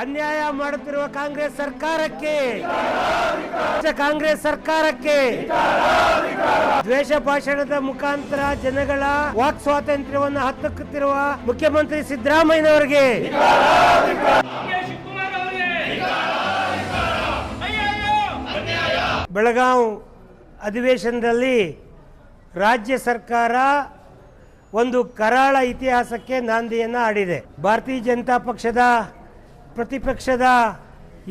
ಅನ್ಯಾಯ ಮಾಡುತ್ತಿರುವ ಕಾಂಗ್ರೆಸ್ ಸರ್ಕಾರಕ್ಕೆ ಕಾಂಗ್ರೆಸ್ ಸರ್ಕಾರಕ್ಕೆ, ದ್ವೇಷ ಭಾಷಣದ ಮುಖಾಂತರ ಜನಗಳ ವಾಕ್ ಸ್ವಾತಂತ್ರ್ಯವನ್ನು ಹತ್ತಕ್ಕುತ್ತಿರುವ ಮುಖ್ಯಮಂತ್ರಿ ಸಿದ್ದರಾಮಯ್ಯನವರಿಗೆ. ಬೆಳಗಾವ್ ಅಧಿವೇಶನದಲ್ಲಿ ರಾಜ್ಯ ಸರ್ಕಾರ ಒಂದು ಕರಾಳ ಇತಿಹಾಸಕ್ಕೆ ನಾಂದಿಯನ್ನು ಆಡಿದೆ. ಭಾರತೀಯ ಜನತಾ ಪಕ್ಷದ ಪ್ರತಿಪಕ್ಷದ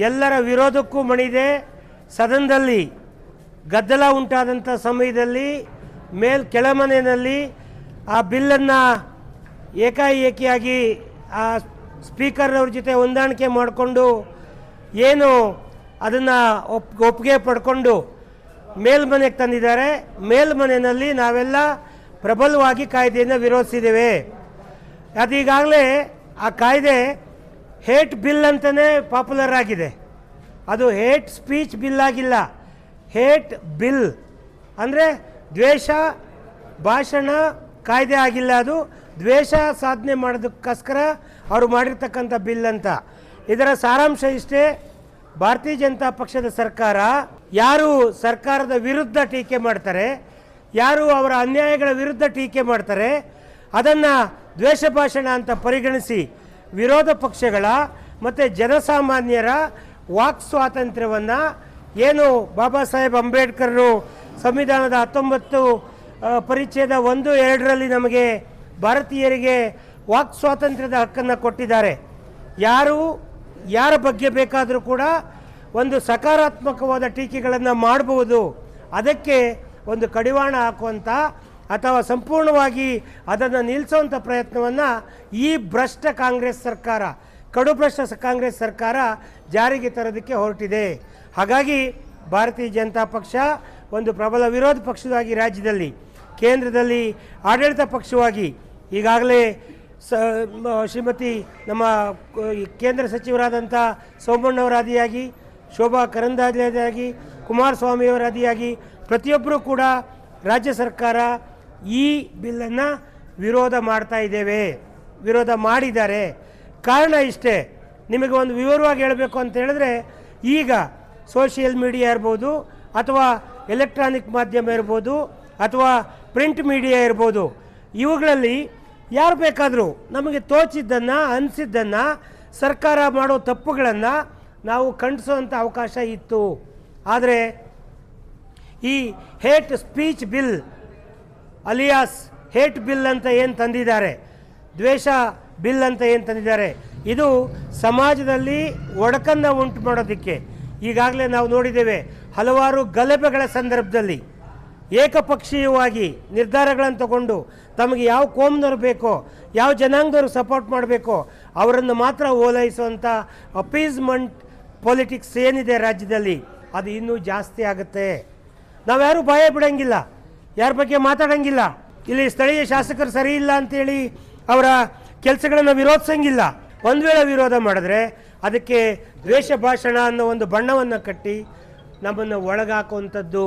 ಎಲ್ಲರ ವಿರೋಧಕ್ಕೂ ಮಣಿದೆ. ಸದನದಲ್ಲಿ ಗದ್ದಲ ಉಂಟಾದಂಥ ಸಮಯದಲ್ಲಿ ಮೇಲ್ ಕೆಳಮನೆಯಲ್ಲಿ ಆ ಬಿಲ್ಲನ್ನು ಏಕಾಏಕಿಯಾಗಿ ಆ ಸ್ಪೀಕರ್ನವ್ರ ಜೊತೆ ಹೊಂದಾಣಿಕೆ ಮಾಡಿಕೊಂಡು ಏನು ಅದನ್ನು ಒಪ್, ಒಪ್ಪಿಗೆ ಪಡ್ಕೊಂಡು ಮೇಲ್ಮನೆಗೆ ತಂದಿದ್ದಾರೆ. ಮೇಲ್ಮನೆಯಲ್ಲಿ ನಾವೆಲ್ಲ ಪ್ರಬಲವಾಗಿ ಕಾಯ್ದೆಯನ್ನು ವಿರೋಧಿಸಿದ್ದೇವೆ. ಅದೀಗಾಗಲೇ ಆ ಕಾಯ್ದೆ ಹೇಟ್ ಬಿಲ್ ಅಂತಲೇ ಪಾಪ್ಯುಲರ್ ಆಗಿದೆ. ಅದು ಹೇಟ್ ಸ್ಪೀಚ್ ಬಿಲ್ ಆಗಿಲ್ಲ. ಹೇಟ್ ಬಿಲ್ ಅಂದರೆ ದ್ವೇಷ, ಭಾಷಣ, ಕಾಯ್ದೆ ಆಗಿಲ್ಲ ಅದು. ದ್ವೇಷ ಸಾಧನೆ ಮಾಡೋದಕ್ಕೋಸ್ಕರ ಅವರು ಮಾಡಿರ್ತಕ್ಕಂಥ ಬಿಲ್ ಅಂತ. ಇದರ ಸಾರಾಂಶ ಇಷ್ಟೇ, ಭಾರತೀಯ ಜನತಾ ಪಕ್ಷದ ಸರ್ಕಾರ ಯಾರು ಸರ್ಕಾರದ ವಿರುದ್ಧ ಟೀಕೆ ಮಾಡ್ತಾರೆ, ಯಾರು ಅವರ ಅನ್ಯಾಯಗಳ ವಿರುದ್ಧ ಟೀಕೆ ಮಾಡ್ತಾರೆ, ಅದನ್ನು ದ್ವೇಷ ಭಾಷಣ ಅಂತ ಪರಿಗಣಿಸಿ ವಿರೋಧ ಪಕ್ಷಗಳ ಮತ್ತು ಜನಸಾಮಾನ್ಯರ ವಾಕ್ ಸ್ವಾತಂತ್ರ್ಯವನ್ನು ಏನು ಬಾಬಾ ಸಾಹೇಬ್ ಅಂಬೇಡ್ಕರ್ರು ಸಂವಿಧಾನದ ಹತ್ತೊಂಬತ್ತು ಪರಿಚ್ಛೇದ ಒಂದು, ಎರಡರಲ್ಲಿ ನಮಗೆ ಭಾರತೀಯರಿಗೆ ವಾಕ್ ಸ್ವಾತಂತ್ರ್ಯದ ಹಕ್ಕನ್ನು ಕೊಟ್ಟಿದ್ದಾರೆ. ಯಾರು, ಯಾರ ಬಗ್ಗೆ ಬೇಕಾದರೂ ಕೂಡ ಒಂದು ಸಕಾರಾತ್ಮಕವಾದ ಟೀಕೆಗಳನ್ನು ಮಾಡಬಹುದು ಅದಕ್ಕೆ ಒಂದು ಕಡಿವಾಣ ಹಾಕುವಂಥ ಅಥವಾ ಸಂಪೂರ್ಣವಾಗಿ ಅದನ್ನು ನಿಲ್ಲಿಸೋವಂಥ ಪ್ರಯತ್ನವನ್ನು ಈ ಭ್ರಷ್ಟ ಕಾಂಗ್ರೆಸ್ ಸರ್ಕಾರ, ಕಡು ಭ್ರಷ್ಟ ಕಾಂಗ್ರೆಸ್ ಸರ್ಕಾರ ಜಾರಿಗೆ ತರೋದಕ್ಕೆ ಹೊರಟಿದೆ. ಹಾಗಾಗಿ ಭಾರತೀಯ ಜನತಾ ಪಕ್ಷ ಒಂದು ಪ್ರಬಲ ವಿರೋಧ ಪಕ್ಷವಾಗಿ ರಾಜ್ಯದಲ್ಲಿ, ಕೇಂದ್ರದಲ್ಲಿ, ಆಡಳಿತ ಪಕ್ಷವಾಗಿ ಈಗಾಗಲೇ ಸ ಶ್ರೀಮತಿ ನಮ್ಮ ಕೇಂದ್ರ ಸಚಿವರಾದಂಥ ಸೋಮಣ್ಣವರಾದಿಯಾಗಿ ಶೋಭಾ ಕರಂದಾದಿಯಾಗಿ ಕುಮಾರಸ್ವಾಮಿಯವರಾದಿಯಾಗಿ ಪ್ರತಿಯೊಬ್ಬರೂ ಕೂಡ ರಾಜ್ಯ ಸರ್ಕಾರ ಈ ಬಿಲ್ಲನ್ನು ವಿರೋಧ ಮಾಡ್ತಾ ಇದ್ದೇವೆ. ವಿರೋಧ ಮಾಡಿದ್ದಾರೆ ಕಾರಣ ಇಷ್ಟೇ. ನಿಮಗೆ ಒಂದು ವಿವರವಾಗಿ ಹೇಳಬೇಕು ಅಂತ ಹೇಳಿದ್ರೆ, ಈಗ ಸೋಷಿಯಲ್ ಮೀಡಿಯಾ ಇರ್ಬೋದು, ಅಥವಾ ಎಲೆಕ್ಟ್ರಾನಿಕ್ ಮಾಧ್ಯಮ ಇರ್ಬೋದು, ಅಥವಾ ಪ್ರಿಂಟ್ ಮೀಡಿಯಾ ಇರ್ಬೋದು, ಇವುಗಳಲ್ಲಿ ಯಾರು ಬೇಕಾದರೂ ನಮಗೆ ತೋಚಿದ್ದನ್ನು, ಅನಿಸಿದ್ದನ್ನು, ಸರ್ಕಾರ ಮಾಡೋ ತಪ್ಪುಗಳನ್ನು ನಾವು ಖಂಡಿಸುವಂಥ ಅವಕಾಶ ಇತ್ತು. ಆದರೆ ಈ hate speech bill alias hate bill ಅಂತ ಏನು ತಂದಿದ್ದಾರೆ? ದ್ವೇಷ ಬಿಲ್ ಅಂತ ಏನು ತಂದಿದ್ದಾರೆ? ಇದು ಸಮಾಜದಲ್ಲಿ ಒಡಕನ್ನು ಉಂಟು ಮಾಡೋದಕ್ಕೆ. ಈಗಾಗಲೇ ನಾವು ನೋಡಿದ್ದೇವೆ ಹಲವಾರು ಗಲಭೆಗಳ ಸಂದರ್ಭದಲ್ಲಿ ಏಕಪಕ್ಷೀಯವಾಗಿ ನಿರ್ಧಾರಗಳನ್ನು ತಗೊಂಡು ತಮಗೆ ಯಾವ ಕೋಮ್ನವ್ರು ಬೇಕೋ, ಯಾವ ಜನಾಂಗದವರು ಸಪೋರ್ಟ್ ಮಾಡಬೇಕೋ, ಅವರನ್ನು ಮಾತ್ರ ಓಲೈಸುವಂಥ ಅಪೀಸ್ಮೆಂಟ್ ಪೊಲಿಟಿಕ್ಸ್ ಏನಿದೆ ರಾಜ್ಯದಲ್ಲಿ, ಅದು ಇನ್ನೂ ಜಾಸ್ತಿ ಆಗುತ್ತೆ. ನಾವ್ಯಾರೂ ಭಯ ಬಿಡಂಗಿಲ್ಲ. ಯಾರ ಬಗ್ಗೆ ಮಾತಾಡಂಗಿಲ್ಲ. ಇಲ್ಲಿ ಸ್ಥಳೀಯ ಶಾಸಕರು ಸರಿ ಇಲ್ಲ ಅಂತೇಳಿ ಅವರ ಕೆಲಸಗಳನ್ನು ವಿರೋಧಿಸಂಗಿಲ್ಲ. ಒಂದು ವೇಳೆ ವಿರೋಧ ಮಾಡಿದ್ರೆ ಅದಕ್ಕೆ ದ್ವೇಷ ಭಾಷಣ ಅನ್ನೋ ಒಂದು ಬಣ್ಣವನ್ನು ಕಟ್ಟಿ ನಮ್ಮನ್ನು ಒಳಗಾಕುವಂಥದ್ದು.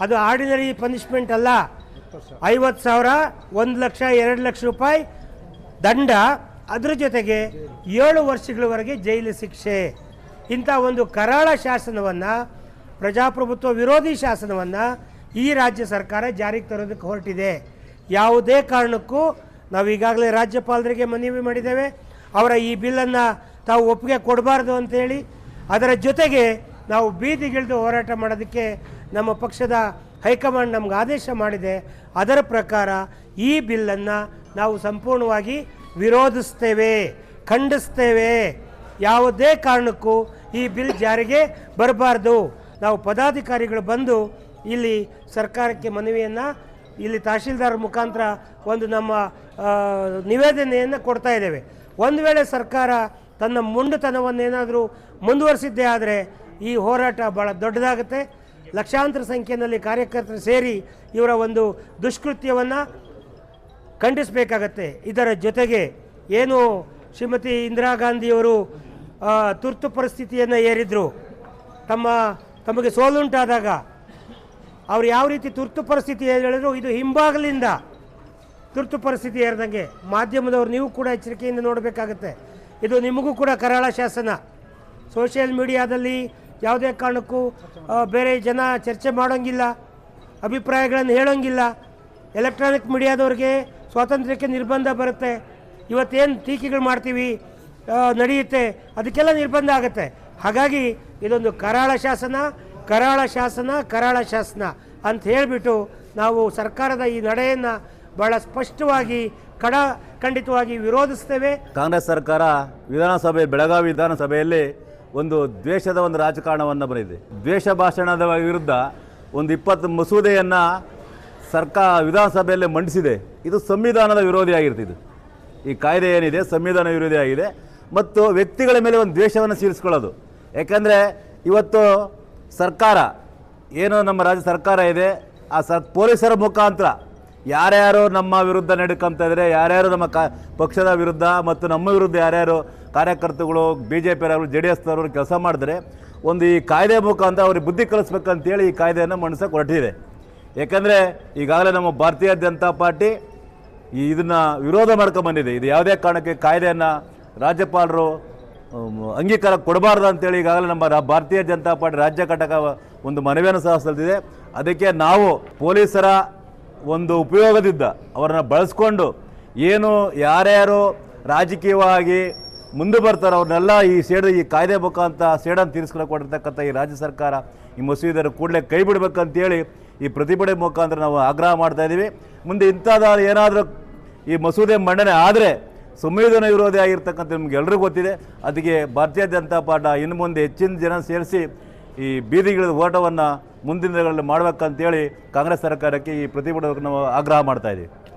ಅದು ಆರ್ಡಿನರಿ ಪನಿಷ್ಮೆಂಟ್ ಅಲ್ಲ. ಐವತ್ತು ಸಾವಿರ, ಒಂದು ಲಕ್ಷ, ಎರಡು ಲಕ್ಷ ರೂಪಾಯಿ ದಂಡ. ಅದ್ರ ಜೊತೆಗೆ ಏಳು ವರ್ಷಗಳವರೆಗೆ ಜೈಲು ಶಿಕ್ಷೆ. ಇಂಥ ಒಂದು ಕರಾಳ ಶಾಸನವನ್ನು, ಪ್ರಜಾಪ್ರಭುತ್ವ ವಿರೋಧಿ ಶಾಸನವನ್ನು ಈ ರಾಜ್ಯ ಸರ್ಕಾರ ಜಾರಿಗೆ ತರೋದಕ್ಕೆ ಹೊರಟಿದೆ. ಯಾವುದೇ ಕಾರಣಕ್ಕೂ ನಾವು ಈಗಾಗಲೇ ರಾಜ್ಯಪಾಲರಿಗೆ ಮನವಿ ಮಾಡಿದ್ದೇವೆ. ಅವರ ಈ ಬಿಲ್ಲನ್ನು ತಾವು ಒಪ್ಪಿಗೆ ಕೊಡಬಾರ್ದು ಅಂತೇಳಿ, ಅದರ ಜೊತೆಗೆ ನಾವು ಬೀದಿಗಿಳಿದು ಹೋರಾಟ ಮಾಡೋದಕ್ಕೆ ನಮ್ಮ ಪಕ್ಷದ ಹೈಕಮಾಂಡ್ ನಮ್ಗೆ ಆದೇಶ ಮಾಡಿದೆ. ಅದರ ಪ್ರಕಾರ ಈ ಬಿಲ್ಲನ್ನು ನಾವು ಸಂಪೂರ್ಣವಾಗಿ ವಿರೋಧಿಸ್ತೇವೆ, ಖಂಡಿಸ್ತೇವೆ. ಯಾವುದೇ ಕಾರಣಕ್ಕೂ ಈ ಬಿಲ್ ಜಾರಿಗೆ ಬರಬಾರ್ದು. ನಾವು ಪದಾಧಿಕಾರಿಗಳು ಬಂದು ಇಲ್ಲಿ ಸರ್ಕಾರಕ್ಕೆ ಮನವಿಯನ್ನು ಇಲ್ಲಿ ತಹಶೀಲ್ದಾರ್ ಮುಖಾಂತರ ಒಂದು ನಮ್ಮ ನಿವೇದನೆಯನ್ನು ಕೊಡ್ತಾ ಇದ್ದೇವೆ. ಒಂದು ವೇಳೆ ಸರ್ಕಾರ ತನ್ನ ಮುಂಡುತನವನ್ನೇನಾದರೂ ಮುಂದುವರಿಸಿದ್ದೇ ಆದರೆ ಈ ಹೋರಾಟ ಭಾಳ ದೊಡ್ಡದಾಗುತ್ತೆ. ಲಕ್ಷಾಂತರ ಸಂಖ್ಯೆಯಲ್ಲಿ ಕಾರ್ಯಕರ್ತರು ಸೇರಿ ಇವರ ಒಂದು ದುಷ್ಕೃತ್ಯವನ್ನು ಖಂಡಿಸಬೇಕಾಗತ್ತೆ. ಇದರ ಜೊತೆಗೆ ಏನು ಶ್ರೀಮತಿ ಇಂದಿರಾ ಗಾಂಧಿಯವರು ತುರ್ತು ಪರಿಸ್ಥಿತಿಯನ್ನು ಏರಿದ್ರು, ತಮ್ಮ, ತಮಗೆ ಸೋಲುಂಟಾದಾಗ ಅವ್ರು ಯಾವ ರೀತಿ ತುರ್ತು ಪರಿಸ್ಥಿತಿ ಹೇಳಿದ್ರು, ಇದು ಹಿಂಭಾಗಲಿಂದ ತುರ್ತು ಪರಿಸ್ಥಿತಿ ಏರಿದಂಗೆ ಮಾಧ್ಯಮದವ್ರು ನೀವು ಕೂಡ ಎಚ್ಚರಿಕೆಯಿಂದ ನೋಡಬೇಕಾಗತ್ತೆ. ಇದು ನಿಮಗೂ ಕೂಡ ಕರಾಳ ಶಾಸನ. ಸೋಷಿಯಲ್ ಮೀಡಿಯಾದಲ್ಲಿ ಯಾವುದೇ ಕಾರಣಕ್ಕೂ ಬೇರೆ ಜನ ಚರ್ಚೆ ಮಾಡೋಂಗಿಲ್ಲ, ಅಭಿಪ್ರಾಯಗಳನ್ನು ಹೇಳೋಂಗಿಲ್ಲ. ಎಲೆಕ್ಟ್ರಾನಿಕ್ ಮೀಡಿಯಾದವ್ರಿಗೆ ಸ್ವಾತಂತ್ರ್ಯಕ್ಕೆ ನಿರ್ಬಂಧ ಬರುತ್ತೆ. ಇವತ್ತೇನು ಟೀಕೆಗಳು ಮಾಡ್ತೀವಿ ನಡೆಯುತ್ತೆ, ಅದಕ್ಕೆಲ್ಲ ನಿರ್ಬಂಧ ಆಗುತ್ತೆ. ಹಾಗಾಗಿ ಇದೊಂದು ಕರಾಳ ಶಾಸನ. ಕರಾಳ ಶಾಸನ ಕರಾಳ ಶಾಸನ ಅಂತ ಹೇಳಿಬಿಟ್ಟು ನಾವು ಸರ್ಕಾರದ ಈ ನಡೆಯನ್ನು ಬಹಳ ಸ್ಪಷ್ಟವಾಗಿ, ಕಡ ಖಂಡಿತವಾಗಿ ವಿರೋಧಿಸ್ತೇವೆ. ಕಾಂಗ್ರೆಸ್ ಸರ್ಕಾರ ವಿಧಾನಸಭೆ, ಬೆಳಗಾವಿ ವಿಧಾನಸಭೆಯಲ್ಲಿ ಒಂದು ದ್ವೇಷದ ಒಂದು ರಾಜಕಾರಣವನ್ನು ಬಂದಿದೆ. ದ್ವೇಷ ಭಾಷಣದ ವಿರುದ್ಧ ಒಂದು ಇಪ್ಪತ್ತು ಮಸೂದೆಯನ್ನು ಸರ್ಕಾರ ವಿಧಾನಸಭೆಯಲ್ಲಿ ಮಂಡಿಸಿದೆ. ಇದು ಸಂವಿಧಾನದ ವಿರೋಧಿಯಾಗಿರ್ತಿದ್ದು ಈ ಕಾಯ್ದೆ ಏನಿದೆ? ಸಂವಿಧಾನ ವಿರೋಧಿಯಾಗಿದೆ ಮತ್ತು ವ್ಯಕ್ತಿಗಳ ಮೇಲೆ ಒಂದು ದ್ವೇಷವನ್ನು ಸೇರಿಸ್ಕೊಳ್ಳೋದು. ಯಾಕಂದರೆ ಇವತ್ತು ಸರ್ಕಾರ, ಏನು ನಮ್ಮ ರಾಜ್ಯ ಸರ್ಕಾರ ಇದೆ, ಆ ಸರ್, ಪೊಲೀಸರ ಮುಖಾಂತರ ಯಾರ್ಯಾರು ನಮ್ಮ ವಿರುದ್ಧ ನಡ್ಕೊಂತ ಇದ್ದಾರೆ ಯಾರ್ಯಾರು ನಮ್ಮ ಕ, ಪಕ್ಷದ ವಿರುದ್ಧ ಮತ್ತು ನಮ್ಮ ವಿರುದ್ಧ ಯಾರ್ಯಾರು ಕಾರ್ಯಕರ್ತರುಗಳು ಬಿ ಜೆ ಪಿಯವರು ಜೆ ಡಿ ಕೆಲಸ ಮಾಡಿದ್ರೆ ಒಂದು ಈ ಕಾಯ್ದೆ ಮುಖಾಂತರ ಅವ್ರಿಗೆ ಬುದ್ಧಿ ಕಲಿಸ್ಬೇಕಂತೇಳಿ ಈ ಕಾಯ್ದೆಯನ್ನು ಮಂಡಿಸೋಕೆ ಹೊರಟಿದೆ. ಏಕೆಂದರೆ ಈಗಾಗಲೇ ನಮ್ಮ ಭಾರತೀಯ ಜನತಾ ಪಾರ್ಟಿ ಈ ಇದನ್ನು ವಿರೋಧ ಮಾಡ್ಕೊಂಡು ಬಂದಿದೆ ಇದು ಯಾವುದೇ ಕಾರಣಕ್ಕೆ ಕಾಯ್ದೆಯನ್ನು ರಾಜ್ಯಪಾಲರು ಅಂಗೀಕಾರ ಕೊಡಬಾರ್ದು ಅಂತೇಳಿ ಈಗಾಗಲೇ ನಮ್ಮ ಭಾರತೀಯ ಜನತಾ ಪಾರ್ಟಿ ರಾಜ್ಯ ಘಟಕ ಒಂದು ಮನವಿಯನ್ನು ಸಹ ಸಲ್ಲಿಸಿದೆ. ಅದಕ್ಕೆ ನಾವು ಪೊಲೀಸರ ಒಂದು ಉಪಯೋಗದಿಂದ ಅವರನ್ನು ಬಳಸ್ಕೊಂಡು ಏನು ಯಾರ್ಯಾರು ರಾಜಕೀಯವಾಗಿ ಮುಂದೆ ಬರ್ತಾರೋ ಅವ್ರನ್ನೆಲ್ಲ ಈ ಸೇಡು, ಈ ಕಾಯ್ದೆ ಮುಖಾಂತರ ಸೇಡನ್ನು ತೀರಿಸ್ಕೊಂಡು ಕೊಟ್ಟಿರ್ತಕ್ಕಂಥ ಈ ರಾಜ್ಯ ಸರ್ಕಾರ ಈ ಮಸೂದೆಯನ್ನು ಕೂಡಲೇ ಕೈ ಬಿಡಬೇಕಂತೇಳಿ ಈ ಪ್ರತಿಭಟನೆ ಮುಖಾಂತರ ನಾವು ಆಗ್ರಹ ಮಾಡ್ತಾ ಇದ್ದೀವಿ. ಮುಂದೆ ಇಂಥದ್ದು ಏನಾದರೂ ಈ ಮಸೂದೆ ಮಂಡನೆ ಆದರೆ ಸಂವಿಧಾನ ವಿರೋಧಿ ಆಗಿರ್ತಕ್ಕಂಥ ನಿಮ್ಗೆ ಎಲ್ಲರಿಗೂ ಗೊತ್ತಿದೆ. ಅದಕ್ಕೆ ಭಾರತೀಯ ಜನತಾ ಪಾರ್ಟ ಇನ್ನು ಮುಂದೆ ಹೆಚ್ಚಿನ ಜನ ಸೇರಿಸಿ ಈ ಬೀದಿಗಿಳಿದ ಹೋರಾಟವನ್ನು ಮುಂದಿನ ದಿನಗಳಲ್ಲಿ ಮಾಡಬೇಕಂತೇಳಿ ಕಾಂಗ್ರೆಸ್ ಸರ್ಕಾರಕ್ಕೆ ಈ ಪ್ರತಿಭಟನೆ ಆಗ್ರಹ ಮಾಡ್ತಾ ಇದ್ದೀವಿ.